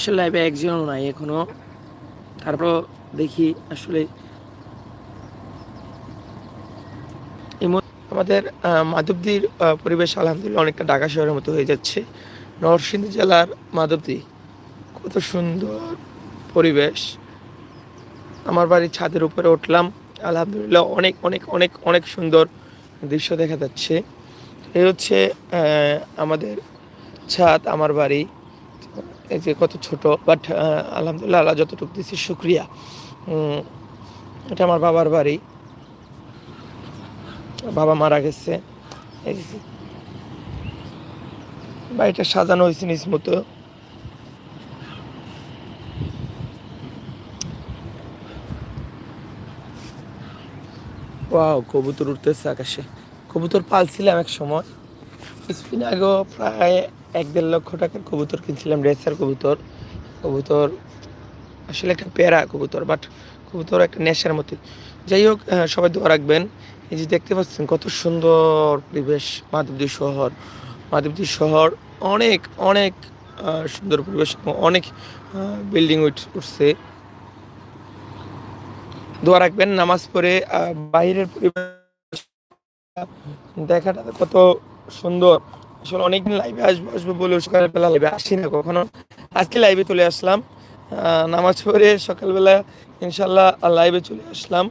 আসলে লাইভে একজনও নাই এখনও। তারপর দেখি আসলে আমাদের মাধবদীর পরিবেশ আলহামদুলিল্লাহ অনেকটা ঢাকা শহরের মতো হয়ে যাচ্ছে। নরসিংদী জেলার মাধবদী, কত সুন্দর পরিবেশ। আমার বাড়ির ছাদের উপরে উঠলাম, আলহামদুলিল্লাহ অনেক অনেক অনেক অনেক সুন্দর দৃশ্য দেখা যাচ্ছে। এই হচ্ছে আমাদের ছাদ, আমার বাড়ি। যে কত ছোট বাট আলহামদুলিল্লাহ আল্লাহ যতটুকু দিচ্ছি শুক্রিয়া। এটা আমার বাবার বাড়ি। বাবা মারা গেছে। বাড়িটা সাজানো হয়েছে নিজ মতো। ওয়াও, কবুতর উঠতেছে আকাশে। কবুতর পালছিলাম এক সময়। কিছুদিন আগেও প্রায় এক দেড় লক্ষ টাকার কবুতর কিনছিলাম, রেসার কবুতর। কবুতর আসলে একটা প্যারা কবুতর বাট কবুতর একটা নেশার মতো। যাই হোক সবাই দোয়া রাখবেন। এই যে দেখতে পাচ্ছেন কত সুন্দর পরিবেশ মাধবদী শহর। মাধবদী শহর অনেক অনেক সুন্দর পরিবেশ অনেক বিল্ডিং উঠছে। দোয়া রাখবেন নামাজ পড়ে বাইরের পরিবেশ দেখাটা কত সুন্দর। আসলে অনেকদিন লাইভে আসব আসব বলে সকালবেলা লাইভে আসি না কখনো। আজকে লাইভে চলে আসলাম। নামাজ পড়ে সকালবেলা ইনশাল্লাহ লাইভে চলে আসলাম।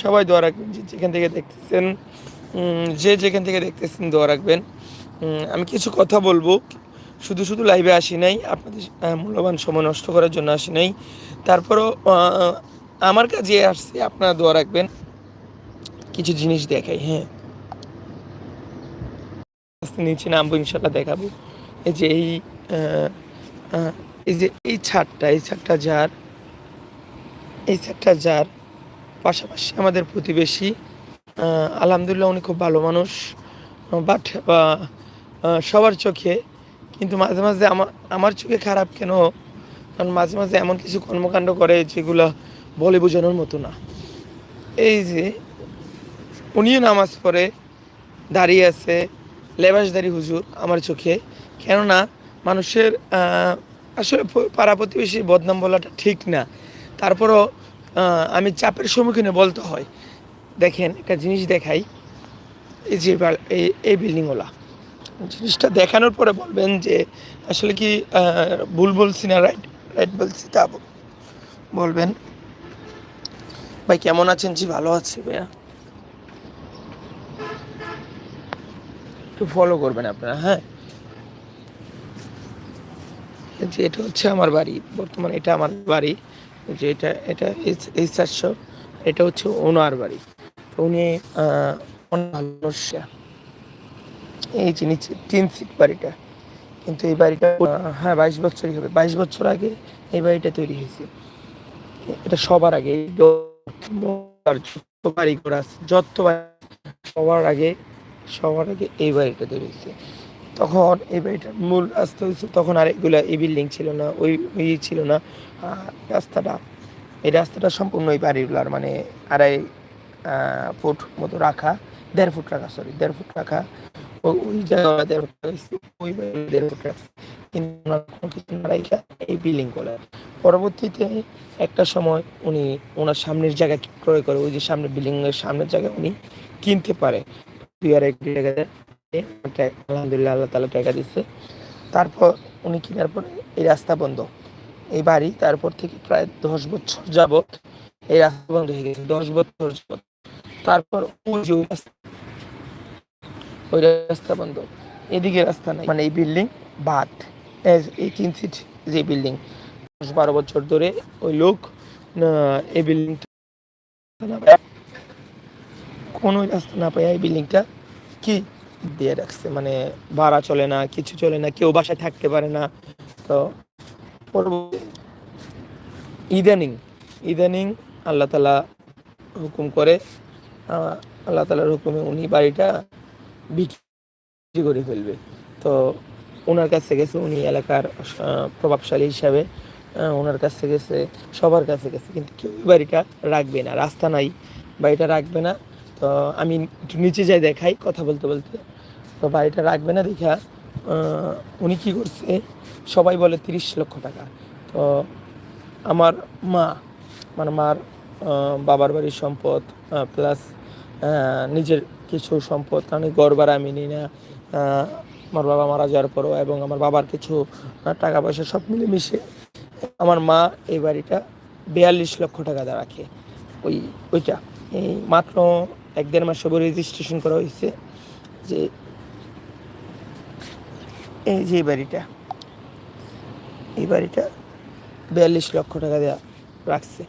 সবাই দোয়া রাখবেন যে যেখান থেকে দেখতেছেন যে যেখান থেকে দেখতেছেন দোয়া রাখবেন। আমি কিছু কথা বলব। শুধু শুধু লাইভে আসি নাই, আপনাদের মূল্যবান সময় নষ্ট করার জন্য আসি নাই। তারপরও আমার কাজে আসছে, আপনারা দোয়া রাখবেন। কিছু জিনিস দেখাই হ্যাঁ। আস্তে নিচে নামবো, ইনশাল্লাহ দেখাবো। এই যে এই এই যে এই ছাদটা এই ছাদটা যার, এই ছাদটা যার। পাশাপাশি আমাদের প্রতিবেশী আলহামদুলিল্লাহ উনি খুব ভালো মানুষ, বাট সবার চোখে, কিন্তু মাঝে মাঝে আমার আমার চোখে খারাপ কেন? কারণ মাঝে মাঝে এমন কিছু কর্মকাণ্ড করে যেগুলো বলে বোঝানোর মতো না। এই যে উনিও নামাজ পড়ে, দাঁড়িয়ে আছে লেবাসদারি হুজুর আমার চোখে। কেননা মানুষের আসলে পাড়া প্রতিবেশী বদনাম বলাটা ঠিক না। তারপরও আমি চাপের সম্মুখীনে বলতে হয়। দেখেন, একটা জিনিস দেখাই। এই যে এই বিল্ডিংওয়ালা। জিনিসটা দেখানোর পরে বলবেন যে, আসলে কি ভুল বলছি না, রাইট রাইট বলছি তা বলবেন। ভাই, কেমন আছেন? জি, ভালো আছি ভাইয়া। একটু ফলো করবেন আপনারা হ্যাঁ? যে এটা হচ্ছে আমার বাড়ি, বর্তমানে এটা আমার বাড়ি যে এটা এটা এই চারশো এটা হচ্ছে ওনার বাড়ি। তো উনি। এই নিচে তিন সিট বাড়িটা। কিন্তু এই বাড়িটা হ্যাঁ বাইশ বছরই হবে। বাইশ বছর আগে এই বাড়িটা তৈরি হয়েছে। এটা সবার আগে যত বাড়ি ঘর আছে, যত সবার আগে সবার আগে এই বাড়িটা তৈরি হয়েছে তখন এই বাড়িটার মূল রাস্তা হয়েছে তখন আর এগুলা এই বিল্ডিং ছিল না, ওই ওই ছিল না। রাস্তাটা, এই রাস্তাটা সম্পূর্ণ এই বাড়িগুলার মানে আড়াই ফুট মতো রাখা, দেড় ফুট রাখা সরি দেড় ফুট রাখা। ওই জায়গায় দেড় ফুট ওই দেড় ফুট রাখা কিন্তু ওনার কোনো কিছু না রাইখা এই বিল্ডিং করে। পরবর্তীতে একটা সময় উনি ওনার সামনের জায়গা ক্রয় করে, ওই যে সামনে বিল্ডিং এর সামনের জায়গা উনি কিনতে পারে। দুই এক জায়গাতে টাকা- আলহামদুলিল্লাহ আল্লাহ তালা টাকা দিচ্ছে তারপর উনি কেনার পর এই রাস্তা বন্ধ। এই বাড়ি তারপর থেকে প্রায় দশ বছর যাবত এই রাস্তা বন্ধ হয়ে গেছে, দশ বছর যাবত তারপর ওই রাস্তা বন্ধ। এদিকে রাস্তা নাই। মানে এই বিল্ডিং বাদ। এই- তিন সিট যে বিল্ডিং, দশ বারো বছর ধরে ওই লোক এই বিল্ডিং কোনো রাস্তা না পায় এই বিল্ডিংটা কি দিয়ে রাখছে? মানে ভাড়া চলে না, কিছু চলে না, কেউ বাসায় থাকতে পারে না। তো ইদানিং ইদানিং আল্লাহ তালা হুকুম করে আল্লাহ তালার হুকুমে উনি বাড়িটা বিক্রি করে ফেলবে। তো ওনার কাছে গেছে, উনি এলাকার প্রভাবশালী হিসাবে ওনার কাছে গেছে, সবার কাছে গেছে, কিন্তু কেউ বাড়িটা রাখবে না, রাস্তা নাই, বাড়িটা রাখবে না। তো আমি একটু নিচে যাই দেখাই কথা বলতে বলতে। তো বাড়িটা রাখবে না দেখা উনি কি করছে? সবাই বলে তিরিশ লক্ষ টাকা। তো আমার মা মানে মার বাবার বাড়ির সম্পদ প্লাস নিজের কিছু সম্পদ ঘর ভাড়া আমি নিই না। আমার বাবা মারা যাওয়ার পরও এবং আমার বাবার কিছু টাকা পয়সা সব মিলেমিশে আমার মা এই বাড়িটা বিয়াল্লিশ লক্ষ টাকা রাখে। ওই, ওইটা। এই মাত্র এক দেড় মাস হবে রেজিস্ট্রেশন করা হয়েছে। যে এই যে বাড়িটা, এই বাড়িটা বিয়াল্লিশ লক্ষ টাকা দেওয়া রাখছে।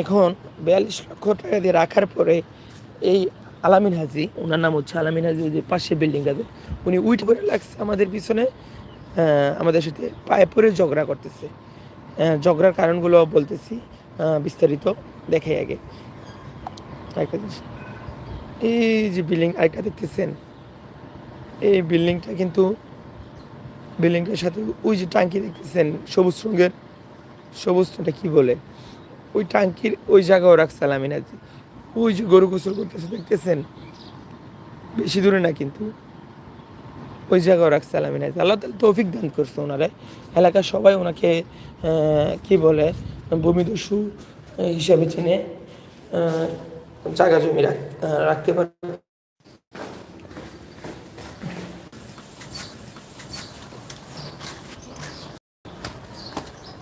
এখন বিয়াল্লিশ লক্ষ টাকা দিয়ে রাখার পরে এই আলামিন হাজি, ওনার নাম হচ্ছে আলামিন হাজি, ওই যে পাশে বিল্ডিংটাতে উনি উইট করে লাগছে আমাদের পিছনে আমাদের সাথে পায়ে পরে ঝগড়া করতেছে। ঝগড়ার কারণগুলো বলতেছি বিস্তারিত দেখাই আগে। আরেকটা জিনিস। এই যে বিল্ডিং আরেকটা দেখতেছেন, এই বিল্ডিংটা কিন্তু বিল্ডিংটার সাথে ওই যে টাঙ্কি দেখতেছেন, সবুজ রঙের সবুজটা কি বলে? ওই টাঙ্কির ওই জায়গাও রাখছে আলামিন হাজি ওই যে গরু গোসল করতেছে, দেখতেছেন? বেশি দূরে না কিন্তু। ওই জায়গাও রাখছে আলামিন হাজি আল্লাহ তালা তৌফিক দান করছে ওনারা। এলাকার সবাই ওনাকে কি বলে, ভূমিদস্যু হিসাবে চিনে। জায়গা জমি রাখ- রাখতে পারে।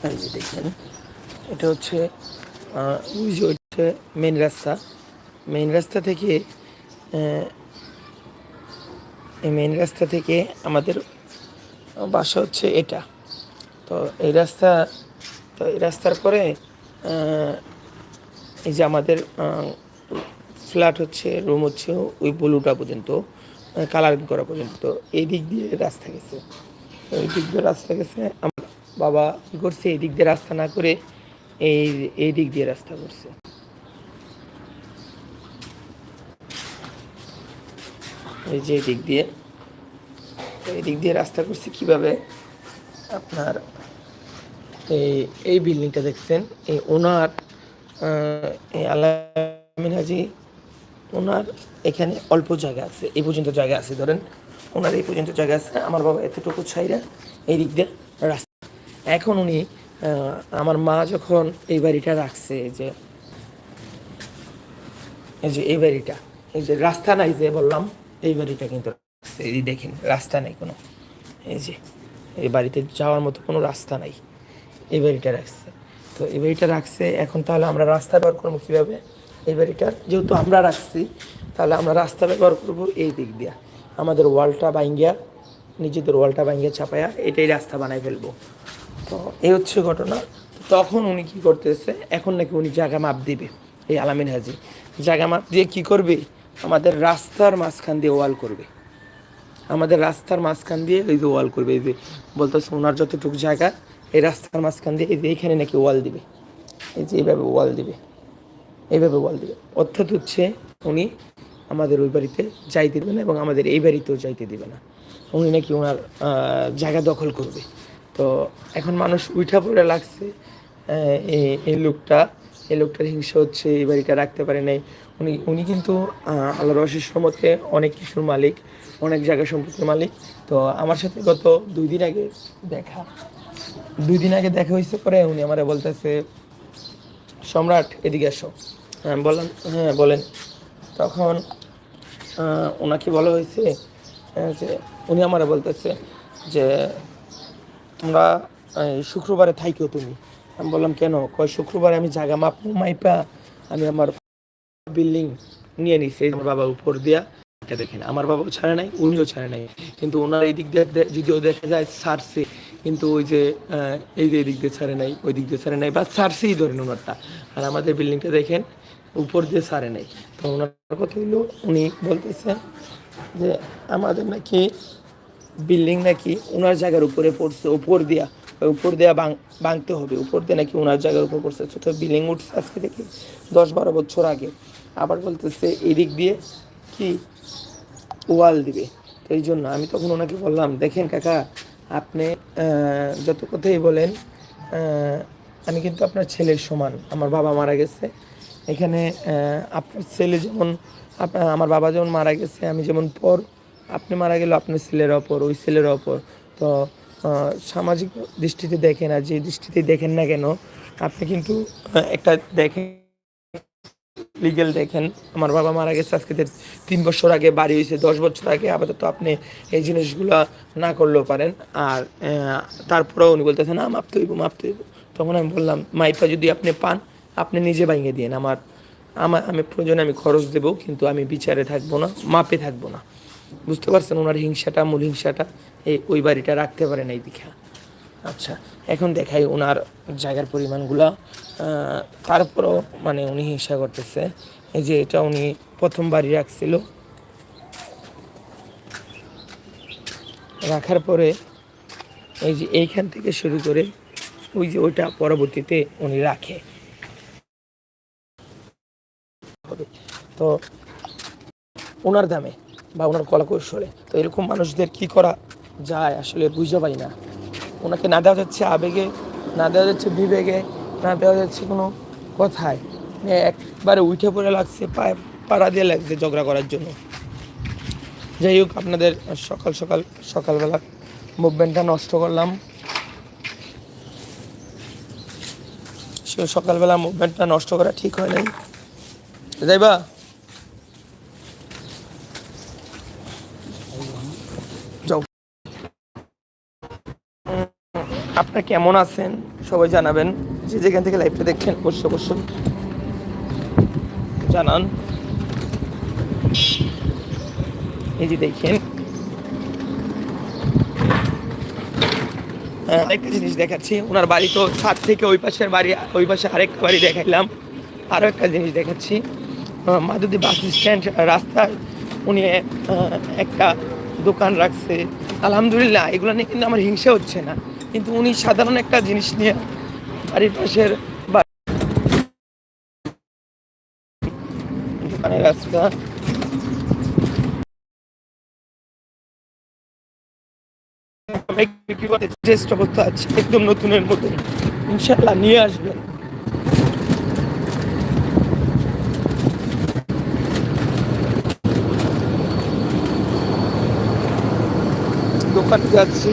এই যে দেখেন, এটা হচ্ছে ওই যে হচ্ছে মেন রাস্তা। মেন রাস্তা থেকে এই মেন রাস্তা থেকে আমাদের বাসা হচ্ছে এটা। তো এই রাস্তা, তো এই রাস্তার পরে এই যে আমাদের ফ্ল্যাট হচ্ছে, রুম হচ্ছে ওই ব্লুটা পর্যন্ত কালারিং করা পর্যন্ত। এই দিক দিয়ে রাস্তা গেছে। এই দিক দিয়ে রাস্তা গেছে। আমার বাবা কী করছে? এই দিক দিয়ে রাস্তা না করে এই এই দিক দিয়ে রাস্তা করছে। এই যে দিক দিয়ে তো এই দিক দিয়ে রাস্তা করছে কীভাবে? আপনার এই এই বিল্ডিংটা দেখছেন, এই ওনার আলামিন হাজি ওনার এখানে অল্প জায়গা আছে, এই পর্যন্ত জায়গা আছে, ধরেন ওনার এই পর্যন্ত জায়গা আছে, আমার বাবা এতটুকু ছাইরা এই দিক দিয়ে রাস্তা। এখন উনি আমার মা যখন এই বাড়িটা রাখছে, এই যে এই যে এই বাড়িটা, এই যে রাস্তা নাই যে বললাম, এই বাড়িটা কিন্তু রাখছে। এই দেখেন, রাস্তা নাই কোনো। এই যে, এই বাড়িতে যাওয়ার মতো কোনো রাস্তা নাই। এই বাড়িটা রাখছে। তো এই বাড়িটা রাখছে, এখন তাহলে আমরা রাস্তা ব্যবহার করব কীভাবে? এই বাড়িটার যেহেতু আমরা রাখছি, তাহলে আমরা রাস্তা ব্যবহার করব এই দিক দিয়া। আমাদের ওয়ালটা ভাঙ্গিয়া, নিজেদের ওয়ালটা ভাঙ্গিয়া চাপায়া এটাই রাস্তা বানাই ফেলব। তো এই হচ্ছে ঘটনা। তখন উনি কি করতেছে, এখন নাকি উনি জায়গা মাপ দিবে, এই আলামিন হাজি। জায়গা মাপ দিয়ে কি করবে? আমাদের রাস্তার মাঝখান দিয়ে ওয়াল করবে। আমাদের রাস্তার মাঝখান দিয়ে এই যে ওয়াল করবে, এই যে বলতেছে ওনার যতটুকু জায়গা, এই রাস্তার মাঝখান দিয়ে এই যে এখানে নাকি ওয়াল দিবে। এই যে এইভাবে ওয়াল দিবে। এইভাবে ওয়াল দিবে। অর্থাৎ হচ্ছে উনি আমাদের ওই বাড়িতে যাইতে দেবে না এবং আমাদের এই বাড়িতেও যাইতে দেবে না। উনি নাকি ওনার জায়গা দখল করবে। তো এখন মানুষ উঠা পড়ে লাগছে এই লোকটা, এই লোকটার হিংসা হচ্ছে, এই বাড়িটা রাখতে পারে নাই। উনি উনি কিন্তু আল্লাহর অশেষ মতে অনেক কিছুর মালিক, অনেক জায়গা সম্পত্তির মালিক। তো আমার সাথে গত দুই দিন আগে দেখা। দুই দিন আগে দেখা হয়েছে পরে উনি আমারে বলতেছে, সম্রাট, এদিকে আসো হ্যাঁ বলেন হ্যাঁ বলেন। তখন ওনাকে বলা হয়েছে যে উনি আমারে বলতেছে যে, তোমরা শুক্রবারে থাইকেও তুমি। আমি বললাম, কেন? কয়, শুক্রবারে আমি জায়গা মাপ, মাইপা, আমি আমার বিল্ডিং নিয়ে নিছি আমার বাবা উপর দিয়া। এটা দেখেন, আমার বাবাও ছাড়ে নাই, উনিও ছাড়ে নাই। কিন্তু ওনার এই দিক দিয়ে যদিও দেখা যায় ছাড়ছে, কিন্তু ওই যে এই যে এই দিক দিয়ে ছাড়ে নাই, ওই দিক দিয়ে ছাড়ে নাই, বা ছাড়ছেই ধরেন ওনারটা। আর আমাদের বিল্ডিংটা দেখেন উপর দিয়ে সারে নাই। তো ওনার কথা হইল, উনি বলতেছে যে, আমাদের নাকি বিল্ডিং নাকি ওনার জায়গার উপরে পড়ছে, উপর দিয়া, উপর দেওয়া ভাঙ- ভাঙতে হবে। উপর দিয়ে নাকি ওনার জায়গার উপর পড়ছে। তো বিল্ডিং উঠছে আজকে থেকে দশ বারো বছর আগে। আবার বলতেছে, এদিক দিয়ে কি ওয়াল দিবে? তো এই জন্য আমি তখন ওনাকে বললাম, দেখেন কাকা, আপনি যত কথাই বলেন আমি কিন্তু আপনার ছেলের সমান। আমার বাবা মারা গেছে। এখানে আপনার ছেলে যেমন আমার বাবা যেমন মারা গেছে, আমি যেমন পর, আপনি মারা গেলে আপনার ছেলের অপর, ওই ছেলের অপর। তো সামাজিক দৃষ্টিতে দেখেন আর যে দৃষ্টিতে দেখেন না কেন, আপনি কিন্তু একটা দেখেন লিগেল দেখেন, আমার বাবা মারা গেছে আজকে তিন বছর আগে, বাড়ি হয়েছে দশ বছর আগে, আপাতত আপনি এই জিনিসগুলো না করলেও পারেন। আর তারপরেও উনি বলতেছেন, না মাপতে হইব মাপতে হইব তখন আমি বললাম, মাইপা যদি আপনি পান আপনি নিজে ভাঙে দিন আমার আমার, আমি প্রয়োজনে আমি খরচ দেবো, কিন্তু আমি বিচারে থাকব না, মাপে থাকব না। বুঝতে পারছেন ওনার হিংসাটা, মূল হিংসাটা? এই ওই বাড়িটা রাখতে পারেন এই দিকে আচ্ছা এখন দেখাই ওনার জায়গার পরিমাণগুলো। তারপরও মানে উনি হিংসা করতেছে। এই যে এটা উনি প্রথম বাড়ি রাখছিল। রাখার পরে এই যে এইখান থেকে শুরু করে ওই যে ওইটা পরবর্তীতে উনি রাখে। তো ওনার দামে বা ওনার কলা কৌশলে তো এরকম মানুষদের কি করা যায় আসলে বুঝতে পারি না। ওনাকে না দেওয়া যাচ্ছে আবেগে, না দেওয়া যাচ্ছে বিবেগে, না দেওয়া যাচ্ছে কোনো কথায়। মানে একবারে উঠে পড়ে লাগছে, পায়ে পাড়া দিয়ে লাগছে ঝগড়া করার জন্য। যাই হোক, আপনাদের সকাল সকাল সকালবেলা মুভমেন্টটা নষ্ট করলাম। সকালবেলা মুভমেন্টটা নষ্ট করা ঠিক হয় নাই যাইবা? আপনারা কেমন আছেন? সবাই জানাবেন। যে যেখান থেকে লাইভটা দেখছেন অবশ্যই অবশ্যই জানান। এই যে দেখেন। আহ, আরেকটা জিনিস দেখাচ্ছি। ওনার বাড়ি তো ছাদ থেকে ওই পাশের বাড়ি ওই পাশে আরেকটা বাড়ি দেখাইলাম। আরও একটা জিনিস দেখাচ্ছি। মাধুদি বাস স্ট্যান্ড রাস্তায় উনি একটা দোকান রাখছে। আলহামদুলিল্লাহ এগুলো নিয়ে কিন্তু আমার হিংসা হচ্ছে না। কিন্তু উনি সাধারণ একটা জিনিস নিয়ে বাড়ির পাশের দোকানের রাস্তা বিক্রি চেষ্টা করতে আছে, একদম নতুনের ইনশাল্লাহ নিয়ে আসবেন দোকানে যাচ্ছি।